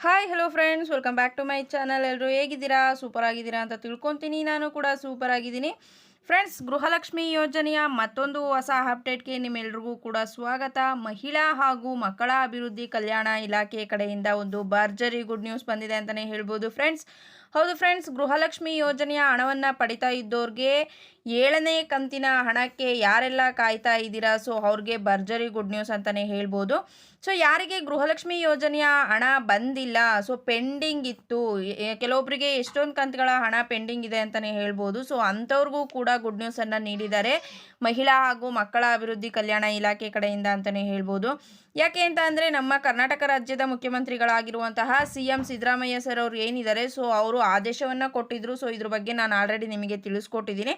Hi hello friends welcome back to my channel ಎಲ್ಲರೂ ಹೇಗಿದ್ದೀರಾ? Super ಆಗಿದ್ದೀರಾ ಅಂತ ತಿಳ್ಕೊತೀನಿ. ನಾನು ಕೂಡ ಸೂಪರ್ ಆಗಿದ್ದೀನಿ. ಫ್ರೆಂಡ್ಸ್ ಗೃಹಲಕ್ಷ್ಮಿ ಯೋಜನೆಯ ಮತ್ತೊಂದು ಹೊಸ ಅಪ್ಡೇಟ್ಗೆ ನಿಮ್ಮೆಲ್ರಿಗೂ ಕೂಡ ಸ್ವಾಗತ. ಮಹಿಳಾ ಹಾಗೂ ಮಕ್ಕಳ ಅಭಿವೃದ್ಧಿ ಕಲ್ಯಾಣ ಇಲಾಖೆ ಕಡೆಯಿಂದ ಒಂದು ಭರ್ಜರಿ ಗುಡ್ ನ್ಯೂಸ್ ಬಂದಿದೆ ಅಂತಲೇ ಹೇಳ್ಬೋದು ಫ್ರೆಂಡ್ಸ್ ಹೌದು ಫ್ರೆಂಡ್ಸ್ ಗೃಹಲಕ್ಷ್ಮಿ ಯೋಜನೆಯ ಹಣವನ್ನು ಪಡಿತಾ ಇದ್ದವ್ರಿಗೆ ಏಳನೇ ಕಂತಿನ ಹಣಕ್ಕೆ ಯಾರೆಲ್ಲ ಕಾಯ್ತಾ ಇದ್ದೀರಾ? ಸೊ, ಅವ್ರಿಗೆ ಭರ್ಜರಿ ಗುಡ್ ನ್ಯೂಸ್ ಅಂತಲೇ ಹೇಳ್ಬೋದು. ಸೊ, ಯಾರಿಗೆ ಗೃಹಲಕ್ಷ್ಮಿ ಯೋಜನೆಯ ಹಣ ಬಂದಿಲ್ಲ? ಸೊ, ಪೆಂಡಿಂಗ್ ಇತ್ತು. ಕೆಲವೊಬ್ಬರಿಗೆ ಎಷ್ಟೊಂದು ಕಂತುಗಳ ಹಣ ಪೆಂಡಿಂಗ್ ಇದೆ ಅಂತಲೇ ಹೇಳ್ಬೋದು. ಸೊ, ಅಂಥವ್ರಿಗೂ ಕೂಡ ಗುಡ್ ನ್ಯೂಸನ್ನು ನೀಡಿದ್ದಾರೆ. ಮಹಿಳಾ ಹಾಗೂ ಮಕ್ಕಳ ಅಭಿವೃದ್ಧಿ ಕಲ್ಯಾಣ ಇಲಾಖೆ ಕಡೆಯಿಂದ ಅಂತಲೇ ಹೇಳ್ಬೋದು. ಯಾಕೆ ಅಂತ ಅಂದರೆ, ನಮ್ಮ ಕರ್ನಾಟಕ ರಾಜ್ಯದ ಮುಖ್ಯಮಂತ್ರಿಗಳಾಗಿರುವಂತಹ ಸಿ ಎಂ ಸಿದ್ದರಾಮಯ್ಯ ಸರ್ ಅವರು ಏನಿದ್ದಾರೆ? ಸೊ, ಅವರು ಆದೇಶವನ್ನು ಕೊಟ್ಟಿದ್ದರು ಸೊ, ಇದ್ರ ಬಗ್ಗೆ ನಾನು ಆಲ್ರೆಡಿ ನಿಮಗೆ ತಿಳಿಸ್ಕೊಟ್ಟಿದ್ದೀನಿ.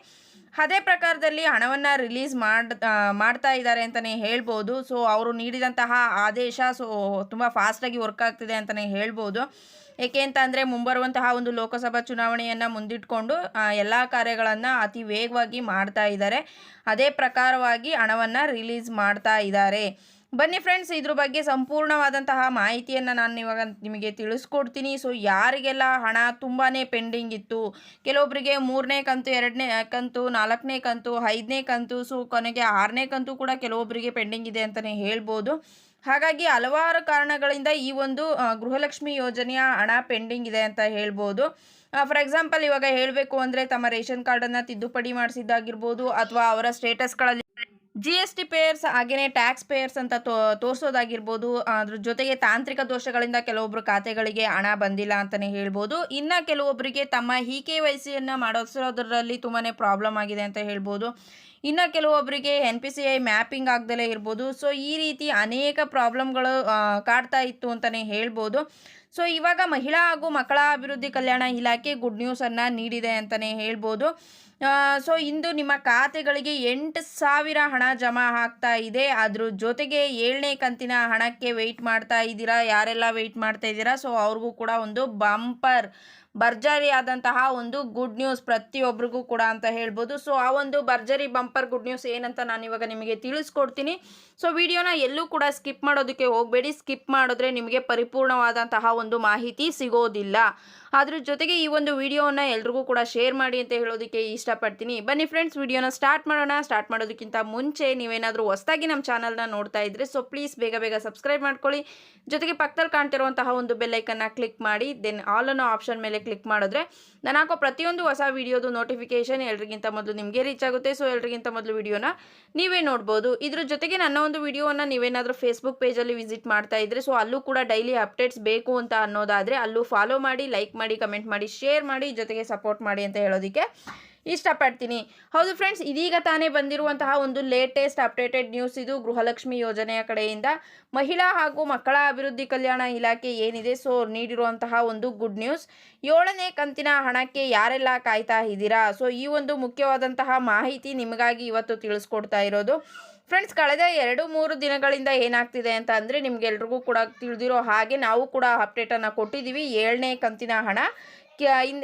ಅದೇ ಪ್ರಕಾರದಲ್ಲಿ ಹಣವನ್ನು ರಿಲೀಸ್ ಮಾಡ್ ಮಾಡ್ತಾ ಇದ್ದಾರೆ ಅಂತಲೇ ಹೇಳ್ಬೋದು. ಸೊ ಅವರು ನೀಡಿದಂತಹ ಆದೇಶ ಸೊ ತುಂಬ ಫಾಸ್ಟಾಗಿ ವರ್ಕ್ ಆಗ್ತಿದೆ ಅಂತಲೇ ಹೇಳ್ಬೋದು. ಏಕೆ ಅಂತ ಅಂದರೆ ಮುಂಬರುವಂತಹ ಒಂದು ಲೋಕಸಭಾ ಚುನಾವಣೆಯನ್ನು ಮುಂದಿಟ್ಕೊಂಡು ಎಲ್ಲ ಕಾರ್ಯಗಳನ್ನು ಅತಿ ವೇಗವಾಗಿ ಮಾಡ್ತಾ ಇದ್ದಾರೆ. ಅದೇ ಪ್ರಕಾರವಾಗಿ ಹಣವನ್ನು ರಿಲೀಸ್ ಮಾಡ್ತಾ ಇದ್ದಾರೆ. ಬನ್ನಿ ಫ್ರೆಂಡ್ಸ್ ಇದ್ರ ಬಗ್ಗೆ ಸಂಪೂರ್ಣವಾದಂತಹ ಮಾಹಿತಿಯನ್ನು ನಾನು ಇವಾಗ ನಿಮಗೆ ತಿಳಿಸ್ಕೊಡ್ತೀನಿ. ಸೊ ಯಾರಿಗೆಲ್ಲ ಹಣ ತುಂಬಾ ಪೆಂಡಿಂಗ್ ಇತ್ತು ಕೆಲವೊಬ್ಬರಿಗೆ ಮೂರನೇ ಕಂತು, ಎರಡನೇ ಕಂತು, ನಾಲ್ಕನೇ ಕಂತು, ಐದನೇ ಕಂತು ಸೊ ಕೊನೆಗೆ ಆರನೇ ಕಂತು ಕೂಡ ಕೆಲವೊಬ್ಬರಿಗೆ ಪೆಂಡಿಂಗ್ ಇದೆ ಅಂತಲೇ ಹೇಳ್ಬೋದು. ಹಾಗಾಗಿ ಹಲವಾರು ಕಾರಣಗಳಿಂದ ಈ ಒಂದು ಗೃಹಲಕ್ಷ್ಮಿ ಯೋಜನೆಯ ಹಣ ಪೆಂಡಿಂಗ್ ಇದೆ ಅಂತ ಹೇಳ್ಬೋದು. ಫಾರ್ ಎಕ್ಸಾಂಪಲ್ ಇವಾಗ ಹೇಳಬೇಕು ಅಂದರೆ ತಮ್ಮ ರೇಷನ್ ಕಾರ್ಡನ್ನು ತಿದ್ದುಪಡಿ ಮಾಡಿಸಿದ್ದಾಗಿರ್ಬೋದು ಅಥವಾ ಅವರ ಸ್ಟೇಟಸ್ಗಳಲ್ಲಿ ಜಿ ಎಸ್ ಟಿ ಪೇಯರ್ಸ್ ಹಾಗೆಯೇ ಟ್ಯಾಕ್ಸ್ ಪೇಯರ್ಸ್ ಅಂತ ತೋ, ತೋರಿಸೋದಾಗಿರ್ಬೋದು. ಅದ್ರ ಜೊತೆಗೆ ತಾಂತ್ರಿಕ ದೋಷಗಳಿಂದ ಕೆಲವೊಬ್ಬರು ಖಾತೆಗಳಿಗೆ ಹಣ ಬಂದಿಲ್ಲ ಅಂತಲೇ ಹೇಳ್ಬೋದು. ಇನ್ನು ಕೆಲವೊಬ್ಬರಿಗೆ ತಮ್ಮ ಇ ಕೆ ವೈ ಸಿಯನ್ನು ಮಾಡಿಸೋದ್ರಲ್ಲಿ ತುಂಬಾ ಪ್ರಾಬ್ಲಮ್ ಆಗಿದೆ ಅಂತ ಹೇಳ್ಬೋದು. ಇನ್ನು ಕೆಲವೊಬ್ಬರಿಗೆ N P C I mapping ಆಗ್ದಲೇ ಇರ್ಬೋದು. ಸೊ ಈ ರೀತಿ ಅನೇಕ ಪ್ರಾಬ್ಲಮ್ಗಳು ಕಾಡ್ತಾ ಇತ್ತು ಅಂತಲೇ ಹೇಳ್ಬೋದು. ಸೊ ಇವಾಗ ಮಹಿಳಾ ಹಾಗೂ ಮಕ್ಕಳ ಅಭಿವೃದ್ಧಿ ಕಲ್ಯಾಣ ಇಲಾಖೆ ಗುಡ್ ನ್ಯೂಸನ್ನು ನೀಡಿದೆ ಅಂತಲೇ ಹೇಳ್ಬೋದು. ಸೊ ಇಂದು ನಿಮ್ಮ ಖಾತೆಗಳಿಗೆ ಎಂಟು ಸಾವಿರ ಹಣ ಜಮಾ ಆಗ್ತಾ ಇದೆ. ಅದ್ರ ಜೊತೆಗೆ ಏಳನೇ ಕಂತಿನ ಹಣಕ್ಕೆ ವೆಯ್ಟ್ ಮಾಡ್ತಾ ಇದ್ದೀರಾ? ಯಾರೆಲ್ಲ ವೆಯ್ಟ್ ಮಾಡ್ತಾ ಇದ್ದೀರಾ? ಸೊ ಅವ್ರಿಗೂ ಕೂಡ ಒಂದು ಬಂಪರ್ ಭರ್ಜರಿಯಾದಂತಹ ಒಂದು ಗುಡ್ ನ್ಯೂಸ್ ಪ್ರತಿಯೊಬ್ಬರಿಗೂ ಕೂಡ ಅಂತ ಹೇಳ್ಬೋದು. ಸೊ ಆ ಒಂದು ಭರ್ಜರಿ ಬಂಪರ್ ಗುಡ್ ನ್ಯೂಸ್ ಏನಂತ ನಾನು ಇವಾಗ ನಿಮಗೆ ತಿಳಿಸ್ಕೊಡ್ತೀನಿ. ಸೊ ವಿಡಿಯೋನ ಎಲ್ಲೂ ಕೂಡ ಸ್ಕಿಪ್ ಮಾಡೋದಕ್ಕೆ ಹೋಗಬೇಡಿ. ಸ್ಕಿಪ್ ಮಾಡಿದ್ರೆ ನಿಮಗೆ ಪರಿಪೂರ್ಣವಾದಂತಹ ಒಂದು ಮಾಹಿತಿ ಸಿಗೋದಿಲ್ಲ. ಅದ್ರ ಜೊತೆಗೆ ಈ ಒಂದು ವಿಡಿಯೋನ ಎಲ್ರಿಗೂ ಕೂಡ ಶೇರ್ ಮಾಡಿ ಅಂತ ಹೇಳೋದಕ್ಕೆ ಇಷ್ಟಪಡ್ತೀನಿ. ಬನ್ನಿ ಫ್ರೆಂಡ್ಸ್ ವಿಡಿಯೋನ ಸ್ಟಾರ್ಟ್ ಮಾಡೋಣ. ಸ್ಟಾರ್ಟ್ ಮಾಡೋದಕ್ಕಿಂತ ಮುಂಚೆ ನೀವೇನಾದರೂ ಹೊಸದಾಗಿ ನಮ್ಮ ಚಾನಲ್ನ ನೋಡ್ತಾ ಇದ್ರೆ ಸೊ ಪ್ಲೀಸ್ ಬೇಗ ಬೇಗ ಸಬ್ಸ್ಕ್ರೈಬ್ ಮಾಡ್ಕೊಳ್ಳಿ. ಜೊತೆಗೆ ಪಕ್ಕದಲ್ಲಿ ಕಾಣ್ತಿರುವಂತಹ ಒಂದು ಬೆಲ್ಲೈಕನ್ನ ಕ್ಲಿಕ್ ಮಾಡಿ ದೆನ್ ಆಲ್ ಅನ್ನೋ ಆಪ್ಷನ್ ಮೇಲೆ ಕ್ಲಿಕ್ ಮಾಡಿದ್ರೆ ನಾನು ಹಾಕೋ ಪ್ರತಿಯೊಂದು ಹೊಸ ವಿಡಿಯೋದು ನೋಟಿಫಿಕೇಶನ್ ಎಲ್ರಿಗಿಂತ ಮೊದಲು ನಿಮಗೆ ರೀಚ್ ಆಗುತ್ತೆ. ಸೊ ಎಲ್ರಿಗಿಂತ ಮೊದಲು ವಿಡಿಯೋನ ನೀವೇ ನೋಡ್ಬೋದು. ಇದ್ರ ಜೊತೆಗೆ ನನ್ನ ಒಂದು ವಿಡಿಯೋನ ನೀವೇನಾದರೂ ಫೇಸ್ಬುಕ್ ಪೇಜಲ್ಲಿ ವಿಸಿಟ್ ಮಾಡ್ತಾ ಇದ್ರೆ ಸೊ ಅಲ್ಲೂ ಕೂಡ ಡೈಲಿ ಅಪ್ಡೇಟ್ಸ್ ಬೇಕು ಅಂತ ಅನ್ನೋದಾದರೆ, ಅಲ್ಲೂ ಫಾಲೋ ಮಾಡಿ ಲೈಕ್ ಮಾಡಿ ಕಮೆಂಟ್ ಮಾಡಿ ಶೇರ್ ಮಾಡಿ, ಜೊತೆಗೆ ಸಪೋರ್ಟ್ ಮಾಡಿ ಅಂತ ಹೇಳೋದಕ್ಕೆ ಇಷ್ಟಪಡ್ತೀನಿ. ಹೌದು ಫ್ರೆಂಡ್ಸ್ ಇದೀಗ ತಾನೇ ಬಂದಿರುವಂತಹ ಒಂದು ಲೇಟೆಸ್ಟ್ ಅಪ್ಡೇಟೆಡ್ ನ್ಯೂಸ್ ಇದು ಗೃಹಲಕ್ಷ್ಮಿ ಯೋಜನೆಯ ಕಡೆಯಿಂದ. ಮಹಿಳಾ ಹಾಗೂ ಮಕ್ಕಳ ಅಭಿವೃದ್ಧಿ ಕಲ್ಯಾಣ ಇಲಾಖೆ ಏನಿದೆ ಸೊ ನೀಡಿರುವಂತಹ ಒಂದು ಗುಡ್ ನ್ಯೂಸ್ ಏಳನೇ ಕಂತಿನ ಹಣಕ್ಕೆ ಯಾರೆಲ್ಲ ಕಾಯ್ತಾ ಇದ್ದೀರಾ? ಸೊ ಈ ಒಂದು ಮುಖ್ಯವಾದಂತಹ ಮಾಹಿತಿ ನಿಮಗಾಗಿ ಇವತ್ತು ತಿಳಿಸ್ಕೊಡ್ತಾ ಇರೋದು. ಫ್ರೆಂಡ್ಸ್ ಕಳೆದ ಎರಡು ಮೂರು ದಿನಗಳಿಂದ ಏನಾಗ್ತಿದೆ ಅಂತ ಅಂದರೆ ನಿಮ್ಗೆಲ್ರಿಗೂ ಕೂಡ ತಿಳಿದಿರೋ ಹಾಗೆ ನಾವು ಕೂಡ ಅಪ್ಡೇಟನ್ನು ಕೊಟ್ಟಿದ್ದೀವಿ. ಏಳನೇ ಕಂತಿನ ಹಣ. ಇನ್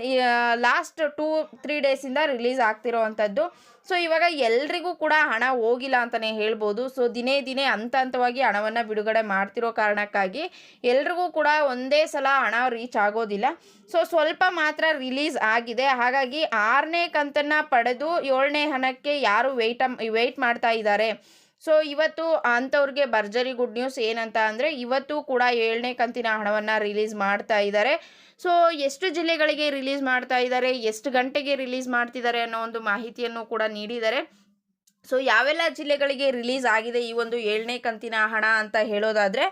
ಲಾಸ್ಟ್ ಟೂ ತ್ರೀ ಡೇಸಿಂದ ರಿಲೀಸ್ ಆಗ್ತಿರೋ ಅಂಥದ್ದು ಸೊ ಇವಾಗ ಎಲ್ರಿಗೂ ಕೂಡ ಹಣ ಹೋಗಿಲ್ಲ ಅಂತಲೇ ಹೇಳ್ಬೋದು. ಸೊ ದಿನೇ ದಿನೇ ಹಂತ ಹಂತವಾಗಿ ಹಣವನ್ನು ಬಿಡುಗಡೆ ಮಾಡ್ತಿರೋ ಕಾರಣಕ್ಕಾಗಿ ಎಲ್ರಿಗೂ ಕೂಡ ಒಂದೇ ಸಲ ಹಣ ರೀಚ್ ಆಗೋದಿಲ್ಲ. ಸೊ ಸ್ವಲ್ಪ ಮಾತ್ರ ರಿಲೀಸ್ ಆಗಿದೆ. ಹಾಗಾಗಿ ಆರನೇ ಕಂತನ್ನು ಪಡೆದು ಏಳನೇ ಹಣಕ್ಕೆ ಯಾರು ವೆಯ್ಟ್ ವೆಯ್ಟ್ ಮಾಡ್ತಾ ಇದ್ದಾರೆ? ಸೊ ಇವತ್ತು ಅಂಥವ್ರಿಗೆ ಭರ್ಜರಿ ಗುಡ್ ನ್ಯೂಸ್ ಏನಂತ ಅಂದರೆ, ಇವತ್ತು ಕೂಡ ಏಳನೇ ಕಂತಿನ ಹಣವನ್ನು ರಿಲೀಸ್ ಮಾಡ್ತಾ ಇದ್ದಾರೆ ಸೊ ಎಷ್ಟು ಜಿಲ್ಲೆಗಳಿಗೆ ರಿಲೀಸ್ ಮಾಡ್ತಾ ಇದ್ದಾರೆ ಎಷ್ಟು ಗಂಟೆಗೆ ರಿಲೀಸ್ ಮಾಡ್ತಿದ್ದಾರೆ ಅನ್ನೋ ಒಂದು ಮಾಹಿತಿಯನ್ನು ಕೂಡ ನೀಡಿದ್ದಾರೆ. ಸೊ ಯಾವೆಲ್ಲ ಜಿಲ್ಲೆಗಳಿಗೆ ರಿಲೀಸ್ ಆಗಿದೆ ಈ ಒಂದು ಏಳನೇ ಕಂತಿನ ಹಣ ಅಂತ ಹೇಳೋದಾದರೆ,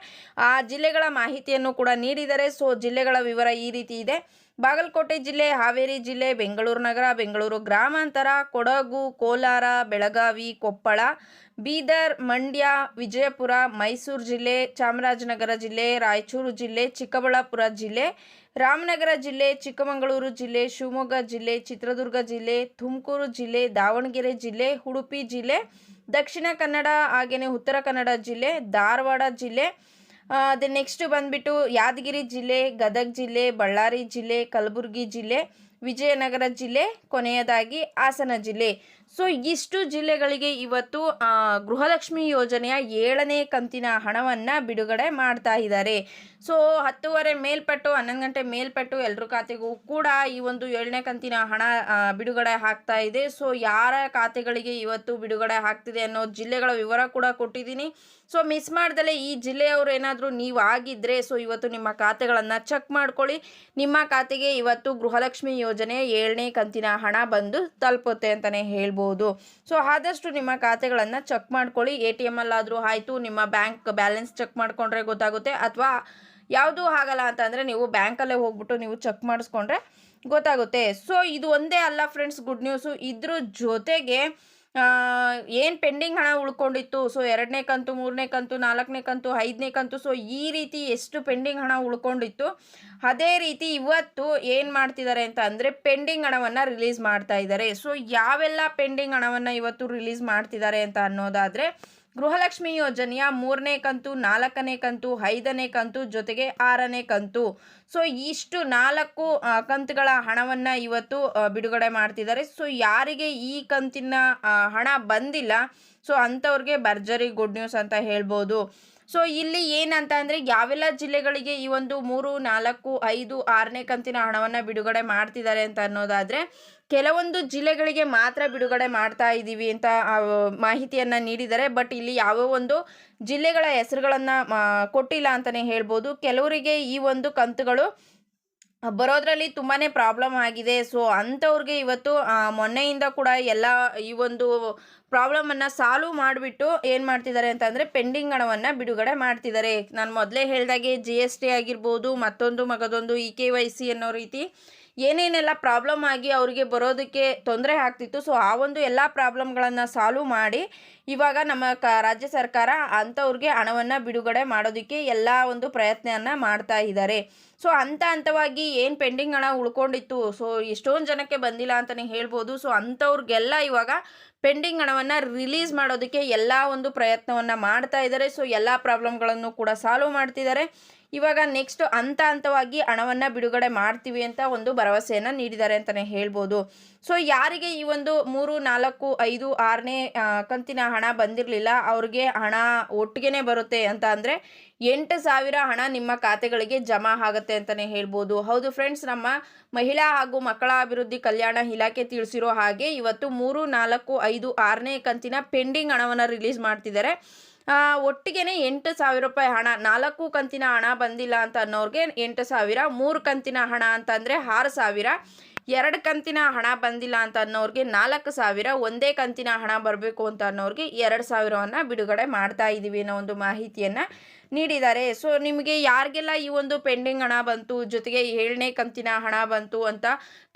ಆ ಜಿಲ್ಲೆಗಳ ಮಾಹಿತಿಯನ್ನು ಕೂಡ ನೀಡಿದ್ದಾರೆ. ಸೊ ಜಿಲ್ಲೆಗಳ ವಿವರ ಈ ರೀತಿ ಇದೆ. ಬಾಗಲಕೋಟೆ ಜಿಲ್ಲೆ, ಹಾವೇರಿ ಜಿಲ್ಲೆ, ಬೆಂಗಳೂರು ನಗರ, ಬೆಂಗಳೂರು ಗ್ರಾಮಾಂತರ, ಕೊಡಗು, ಕೋಲಾರ, ಬೆಳಗಾವಿ, ಕೊಪ್ಪಳ ಬೀದರ್, ಮಂಡ್ಯ, ವಿಜಯಪುರ, ಮೈಸೂರು ಜಿಲ್ಲೆ, ಚಾಮರಾಜನಗರ ಜಿಲ್ಲೆ, ರಾಯಚೂರು ಜಿಲ್ಲೆ, ಚಿಕ್ಕಬಳ್ಳಾಪುರ ಜಿಲ್ಲೆ, ರಾಮನಗರ ಜಿಲ್ಲೆ, ಚಿಕ್ಕಮಗಳೂರು ಜಿಲ್ಲೆ, ಶಿವಮೊಗ್ಗ ಜಿಲ್ಲೆ, ಚಿತ್ರದುರ್ಗ ಜಿಲ್ಲೆ, ತುಮಕೂರು ಜಿಲ್ಲೆ, ದಾವಣಗೆರೆ ಜಿಲ್ಲೆ, ಉಡುಪಿ ಜಿಲ್ಲೆ, ದಕ್ಷಿಣ ಕನ್ನಡ ಹಾಗೆಯೇ ಉತ್ತರ ಕನ್ನಡ ಜಿಲ್ಲೆ, ಧಾರವಾಡ ಜಿಲ್ಲೆ ಅದೇ ನೆಕ್ಸ್ಟ್ ಬಂದ್ಬಿಟ್ಟು ಯಾದಗಿರಿ ಜಿಲ್ಲೆ, ಗದಗ ಜಿಲ್ಲೆ, ಬಳ್ಳಾರಿ ಜಿಲ್ಲೆ, ಕಲಬುರಗಿ ಜಿಲ್ಲೆ ವಿಜಯನಗರ ಜಿಲ್ಲೆ, ಕೊನೆಯದಾಗಿ ಹಾಸನ ಜಿಲ್ಲೆ. ಸೊ, ಇಷ್ಟು ಜಿಲ್ಲೆಗಳಿಗೆ ಇವತ್ತು ಗೃಹಲಕ್ಷ್ಮಿ ಯೋಜನೆಯ ಏಳನೇ ಕಂತಿನ ಹಣವನ್ನು ಬಿಡುಗಡೆ ಮಾಡ್ತಾ ಇದ್ದಾರೆ. ಸೊ, ಹತ್ತುವರೆ ಮೇಲ್ಪಟ್ಟು, ಹನ್ನೊಂದು ಗಂಟೆ ಮೇಲ್ಪಟ್ಟು ಎಲ್ಲರ ಖಾತೆಗೂ ಕೂಡ ಈ ಒಂದು ಏಳನೇ ಕಂತಿನ ಹಣ ಬಿಡುಗಡೆ ಆಗ್ತಾ ಇದೆ. ಸೊ, ಯಾರ ಖಾತೆಗಳಿಗೆ ಇವತ್ತು ಬಿಡುಗಡೆ ಆಗ್ತಿದೆ ಅನ್ನೋ ಜಿಲ್ಲೆಗಳ ವಿವರ ಕೂಡ ಕೊಟ್ಟಿದ್ದೀನಿ. ಸೊ, ಮಿಸ್ ಮಾಡ್ದಲೇ ಈ ಜಿಲ್ಲೆಯವರು ಏನಾದರೂ ನೀವು ಆಗಿದ್ದರೆ ಸೊ, ಇವತ್ತು ನಿಮ್ಮ ಖಾತೆಗಳನ್ನು ಚೆಕ್ ಮಾಡ್ಕೊಳ್ಳಿ. ನಿಮ್ಮ ಖಾತೆಗೆ ಇವತ್ತು ಗೃಹಲಕ್ಷ್ಮಿ ಯೋಜನೆ ಏಳನೇ ಕಂತಿನ ಹಣ ಬಂದು ತಲುಪುತ್ತೆ ಅಂತಲೇ ಹೇಳ್ಬೋದು. ಸೊ ಆದಷ್ಟು ನಿಮ್ಮ ಖಾತೆಗಳನ್ನು ಚೆಕ್ ಮಾಡ್ಕೊಳ್ಳಿ. ಎ ಟಿ ಎಮ್ಮಲ್ಲಾದರೂ ಆಯಿತು, ನಿಮ್ಮ ಬ್ಯಾಂಕ್ ಬ್ಯಾಲೆನ್ಸ್ ಚೆಕ್ ಮಾಡಿಕೊಂಡ್ರೆ ಗೊತ್ತಾಗುತ್ತೆ. ಅಥವಾ ಯಾವುದೂ ಆಗಲ್ಲ ಅಂತಂದರೆ ನೀವು ಬ್ಯಾಂಕಲ್ಲೇ ಹೋಗ್ಬಿಟ್ಟು ನೀವು ಚೆಕ್ ಮಾಡಿಸ್ಕೊಂಡ್ರೆ ಗೊತ್ತಾಗುತ್ತೆ. ಸೊ ಇದು ಒಂದೇ ಅಲ್ಲ ಫ್ರೆಂಡ್ಸ್ ಗುಡ್ ನ್ಯೂಸು ಇದ್ರ ಜೊತೆಗೆ ಏನು ಪೆಂಡಿಂಗ್ ಹಣ ಉಳ್ಕೊಂಡಿತ್ತು? ಸೊ ಎರಡನೇ ಕಂತು, ಮೂರನೇ ಕಂತು, ನಾಲ್ಕನೇ ಕಂತು, ಐದನೇ ಕಂತು ಸೊ ಈ ರೀತಿ ಎಷ್ಟು ಪೆಂಡಿಂಗ್ ಹಣ ಉಳ್ಕೊಂಡಿತ್ತು? ಅದೇ ರೀತಿ ಇವತ್ತು ಏನು ಮಾಡ್ತಿದ್ದಾರೆ ಅಂತ ಅಂದರೆ ಪೆಂಡಿಂಗ್ ಹಣವನ್ನು ರಿಲೀಸ್ ಮಾಡ್ತಾ ಇದ್ದಾರೆ. ಸೊ ಯಾವೆಲ್ಲ ಪೆಂಡಿಂಗ್ ಹಣವನ್ನು ಇವತ್ತು ರಿಲೀಸ್ ಮಾಡ್ತಿದ್ದಾರೆ ಅಂತ ಅನ್ನೋದಾದರೆ ಗೃಹಲಕ್ಷ್ಮಿ ಯೋಜನೆಯ ಮೂರನೇ ಕಂತು, ನಾಲ್ಕನೇ ಕಂತು, ಐದನೇ ಕಂತು ಜೊತೆಗೆ ಆರನೇ ಕಂತು. ಸೊ ಇಷ್ಟು ನಾಲ್ಕು ಕಂತುಗಳ ಹಣವನ್ನು ಇವತ್ತು ಬಿಡುಗಡೆ ಮಾಡ್ತಿದ್ದಾರೆ. ಸೊ ಯಾರಿಗೆ ಈ ಕಂತಿನ ಹಣ ಬಂದಿಲ್ಲ, ಸೊ ಅಂಥವ್ರಿಗೆ ಭರ್ಜರಿ ಗುಡ್ ನ್ಯೂಸ್ ಅಂತ ಹೇಳ್ಬೋದು. ಸೊ ಇಲ್ಲಿ ಏನಂತ ಅಂದರೆ ಯಾವೆಲ್ಲ ಜಿಲ್ಲೆಗಳಿಗೆ ಈ ಒಂದು ಮೂರು, ನಾಲ್ಕು, ಐದು, ಆರನೇ ಕಂತಿನ ಹಣವನ್ನು ಬಿಡುಗಡೆ ಮಾಡ್ತಿದ್ದಾರೆ ಅಂತ ಅನ್ನೋದಾದರೆ, ಕೆಲವೊಂದು ಜಿಲ್ಲೆಗಳಿಗೆ ಮಾತ್ರ ಬಿಡುಗಡೆ ಮಾಡ್ತಾ ಇದ್ದೀವಿ ಅಂತ ಮಾಹಿತಿಯನ್ನು ನೀಡಿದ್ದಾರೆ. ಬಟ್ ಇಲ್ಲಿ ಯಾವ ಒಂದು ಜಿಲ್ಲೆಗಳ ಹೆಸರುಗಳನ್ನು ಕೊಟ್ಟಿಲ್ಲ ಅಂತಲೇ ಹೇಳ್ಬೋದು. ಕೆಲವರಿಗೆ ಈ ಒಂದು ಕಂತುಗಳು ಬರೋದ್ರಲ್ಲಿ ತುಂಬಾ ಪ್ರಾಬ್ಲಮ್ ಆಗಿದೆ. ಸೊ, ಅಂಥವ್ರಿಗೆ ಇವತ್ತು ಮೊನ್ನೆಯಿಂದ ಕೂಡ ಎಲ್ಲ ಈ ಒಂದು ಪ್ರಾಬ್ಲಮನ್ನು ಸಾಲ್ವ್ ಮಾಡಿಬಿಟ್ಟು ಏನು ಮಾಡ್ತಿದ್ದಾರೆ ಅಂತಂದರೆ ಪೆಂಡಿಂಗ್ ಹಣವನ್ನು ಬಿಡುಗಡೆ ಮಾಡ್ತಿದ್ದಾರೆ. ನಾನು ಮೊದಲೇ ಹೇಳಿದಾಗೆ ಜಿ ಎಸ್ ಟಿ ಆಗಿರ್ಬೋದು, ಮತ್ತೊಂದು ಮಗದೊಂದು ಇ ಕೆ ವೈ ಸಿ ಅನ್ನೋ ರೀತಿ. ಏನೇನೆಲ್ಲ ಪ್ರಾಬ್ಲಮ್ ಆಗಿ ಅವರಿಗೆ ಬರೋದಕ್ಕೆ ತೊಂದರೆ ಆಗ್ತಿತ್ತು. ಸೊ ಆ ಒಂದು ಎಲ್ಲ ಪ್ರಾಬ್ಲಮ್ಗಳನ್ನು ಸಾಲ್ವ್ ಮಾಡಿ ಇವಾಗ ನಮ್ಮ ಕ, ರಾಜ್ಯ ಸರ್ಕಾರ ಅಂಥವ್ರಿಗೆ ಹಣವನ್ನು ಬಿಡುಗಡೆ ಮಾಡೋದಕ್ಕೆ ಎಲ್ಲ ಒಂದು ಪ್ರಯತ್ನವನ್ನು ಮಾಡ್ತಾ ಇದ್ದಾರೆ. ಸೊ ಹಂತ ಹಂತವಾಗಿ ಏನು ಪೆಂಡಿಂಗ್ ಹಣ ಉಳ್ಕೊಂಡಿತ್ತು? ಸೊ ಎಷ್ಟೊಂದು ಜನಕ್ಕೆ ಬಂದಿಲ್ಲ ಅಂತಲೇ ಹೇಳ್ಬೋದು. ಸೊ ಅಂಥವ್ರಿಗೆಲ್ಲ ಇವಾಗ ಪೆಂಡಿಂಗ್ ಹಣವನ್ನು ರಿಲೀಸ್ ಮಾಡೋದಕ್ಕೆ ಎಲ್ಲ ಒಂದು ಪ್ರಯತ್ನವನ್ನು ಮಾಡ್ತಾ ಇದ್ದಾರೆ. ಸೊ ಎಲ್ಲ ಪ್ರಾಬ್ಲಮ್ಗಳನ್ನು ಕೂಡ ಸಾಲ್ವ್ ಮಾಡ್ತಿದ್ದಾರೆ. ಇವಾಗ ನೆಕ್ಸ್ಟ್ ಹಂತ ಹಂತವಾಗಿ ಹಣವನ್ನು ಬಿಡುಗಡೆ ಮಾಡ್ತೀವಿ ಅಂತ ಒಂದು ಭರವಸೆಯನ್ನು ನೀಡಿದ್ದಾರೆ ಅಂತಲೇ ಹೇಳ್ಬೋದು. ಸೊ ಯಾರಿಗೆ ಈ ಒಂದು ಮೂರು, ನಾಲ್ಕು, ಐದು, ಆರನೇ ಕಂತಿನ ಹಣ ಬಂದಿರಲಿಲ್ಲ, ಅವ್ರಿಗೆ ಹಣ ಒಟ್ಟಿಗೆ ಬರುತ್ತೆ ಅಂತ ಅಂದರೆ ಎಂಟು ಸಾವಿರ ಹಣ ನಿಮ್ಮ ಖಾತೆಗಳಿಗೆ ಜಮಾ ಆಗುತ್ತೆ ಅಂತಲೇ ಹೇಳ್ಬೋದು. ಹೌದು ಫ್ರೆಂಡ್ಸ್ ನಮ್ಮ ಮಹಿಳಾ ಹಾಗೂ ಮಕ್ಕಳ ಅಭಿವೃದ್ಧಿ ಕಲ್ಯಾಣ ಇಲಾಖೆ ತಿಳಿಸಿರೋ ಹಾಗೆ ಇವತ್ತು ಮೂರು, ನಾಲ್ಕು, ಐದು, ಆರನೇ ಕಂತಿನ ಪೆಂಡಿಂಗ್ ಹಣವನ್ನು ರಿಲೀಸ್ ಮಾಡ್ತಿದ್ದಾರೆ. ಆ, ಒಟ್ಟಿಗೆನೆ ಎಂಟು ಸಾವಿರ ರೂಪಾಯಿ ಹಣ ನಾಲ್ಕು ಕಂತಿನ ಹಣ ಬಂದಿಲ್ಲ ಅಂತ ಅನ್ನೋರಿಗೆ ಎಂಟು ಸಾವಿರ ಮೂರು ಕಂತಿನ ಹಣ ಅಂತಂದರೆ ಆರು ಸಾವಿರ ಎರಡು ಕಂತಿನ ಹಣ ಬಂದಿಲ್ಲ ಅಂತ ಅನ್ನೋರಿಗೆ ನಾಲ್ಕು ಸಾವಿರ ಒಂದೇ ಕಂತಿನ ಹಣ ಬರಬೇಕು ಅಂತ ಅನ್ನೋರಿಗೆ ಎರಡು ಸಾವಿರವನ್ನು ಬಿಡುಗಡೆ ಮಾಡ್ತಾ ಇದ್ದೀವಿ ಅನ್ನೋ ಒಂದು ಮಾಹಿತಿಯನ್ನು ನೀಡಿದ್ದಾರೆ. ಸೊ ನಿಮಗೆ ಯಾರಿಗೆಲ್ಲ ಈ ಒಂದು ಪೆಂಡಿಂಗ್ ಹಣ ಬಂತು, ಜೊತೆಗೆ ಏಳನೇ ಕಂತಿನ ಹಣ ಬಂತು ಅಂತ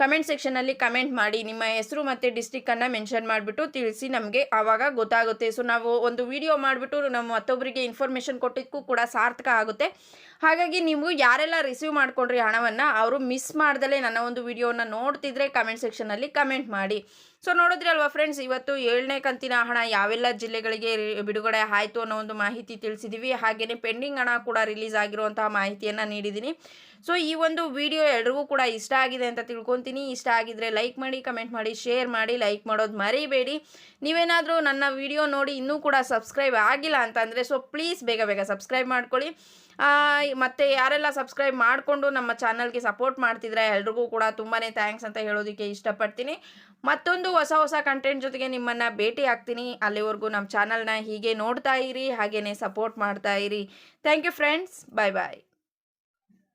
ಕಮೆಂಟ್ ಸೆಕ್ಷನಲ್ಲಿ ಕಮೆಂಟ್ ಮಾಡಿ, ನಿಮ್ಮ ಹೆಸರು ಮತ್ತು ಡಿಸ್ಟಿಕ್ಕನ್ನು ಮೆನ್ಷನ್ ಮಾಡಿಬಿಟ್ಟು ತಿಳಿಸಿ ನಮಗೆ ಆವಾಗ ಗೊತ್ತಾಗುತ್ತೆ. ಸೊ ನಾವು ಒಂದು ವಿಡಿಯೋ ಮಾಡಿಬಿಟ್ಟು ನಮ್ಮ ಮತ್ತೊಬ್ಬರಿಗೆ ಇನ್ಫಾರ್ಮೇಷನ್ ಕೊಟ್ಟಿದ್ದಕ್ಕೂ ಕೂಡ ಸಾರ್ಥಕ ಆಗುತ್ತೆ. ಹಾಗಾಗಿ ನೀವು ಯಾರೆಲ್ಲ ರಿಸೀವ್ ಮಾಡ್ಕೊಂಡ್ರಿ ಹಣವನ್ನು, ಅವರು ಮಿಸ್ ಮಾಡ್ದಲೇ ನನ್ನ ಒಂದು ವಿಡಿಯೋನ ನೋಡ್ತಿದ್ರೆ ಕಮೆಂಟ್ ಸೆಕ್ಷನಲ್ಲಿ ಕಮೆಂಟ್ ಮಾಡಿ. ಸೊ ನೋಡಿದ್ರಿ ಅಲ್ವಾ ಫ್ರೆಂಡ್ಸ್ ಇವತ್ತು ಏಳನೇ ಕಂತಿನ ಹಣ ಯಾವೆಲ್ಲ ಜಿಲ್ಲೆಗಳಿಗೆ ಬಿಡುಗಡೆ ಆಯಿತು ಅನ್ನೋ ಒಂದು ಮಾಹಿತಿ ತಿಳಿಸಿದ್ದೀವಿ ಹಾಗೆಯೇ ಪೆಂಡಿಂಗ್ ಹಣ ಕೂಡ ರಿಲೀಸ್ ಆಗಿರುವಂತಹ ಮಾಹಿತಿಯನ್ನು ನೀಡಿದ್ದೀನಿ. ಸೊ ಈ ಒಂದು ವಿಡಿಯೋ ಎಲ್ರಿಗೂ ಕೂಡ ಇಷ್ಟ ಆಗಿದೆ ಅಂತ ತಿಳ್ಕೊತೀನಿ. ಇಷ್ಟ ಆಗಿದ್ರೆ ಲೈಕ್ ಮಾಡಿ, ಕಮೆಂಟ್ ಮಾಡಿ, ಶೇರ್ ಮಾಡಿ, ಲೈಕ್ ಮಾಡೋದು ಮರಿಬೇಡಿ. ನೀವೇನಾದರೂ ನನ್ನ ವಿಡಿಯೋ ನೋಡಿ ಇನ್ನೂ ಕೂಡ ಸಬ್ಸ್ಕ್ರೈಬ್ ಆಗಿಲ್ಲ ಅಂತಂದರೆ ಸೊ ಪ್ಲೀಸ್ ಬೇಗ ಬೇಗ ಸಬ್ಸ್ಕ್ರೈಬ್ ಮಾಡ್ಕೊಳ್ಳಿ. ಮತ್ತೆ ಯಾರೆಲ್ಲ ಸಬ್ಸ್ಕ್ರೈಬ್ ಮಾಡಿಕೊಂಡು ನಮ್ಮ ಚಾನಲ್ಗೆ ಸಪೋರ್ಟ್ ಮಾಡ್ತಿದ್ರೆ ಎಲ್ರಿಗೂ ಕೂಡ ತುಂಬಾ ಥ್ಯಾಂಕ್ಸ್ ಅಂತ ಹೇಳೋದಕ್ಕೆ ಇಷ್ಟಪಡ್ತೀನಿ. ಮತ್ತೊಂದು ಹೊಸ ಹೊಸ ಕಂಟೆಂಟ್ ಜೊತೆಗೆ ನಿಮ್ಮನ್ನು ಭೇಟಿ ಆಗ್ತೀನಿ. ಅಲ್ಲಿವರೆಗೂ ನಮ್ಮ ಚಾನಲ್ನ ಹೀಗೆ ನೋಡ್ತಾ ಇರಿ ಹಾಗೆಯೇ ಸಪೋರ್ಟ್ ಮಾಡ್ತಾ ಇರಿ. Thank you friends bye bye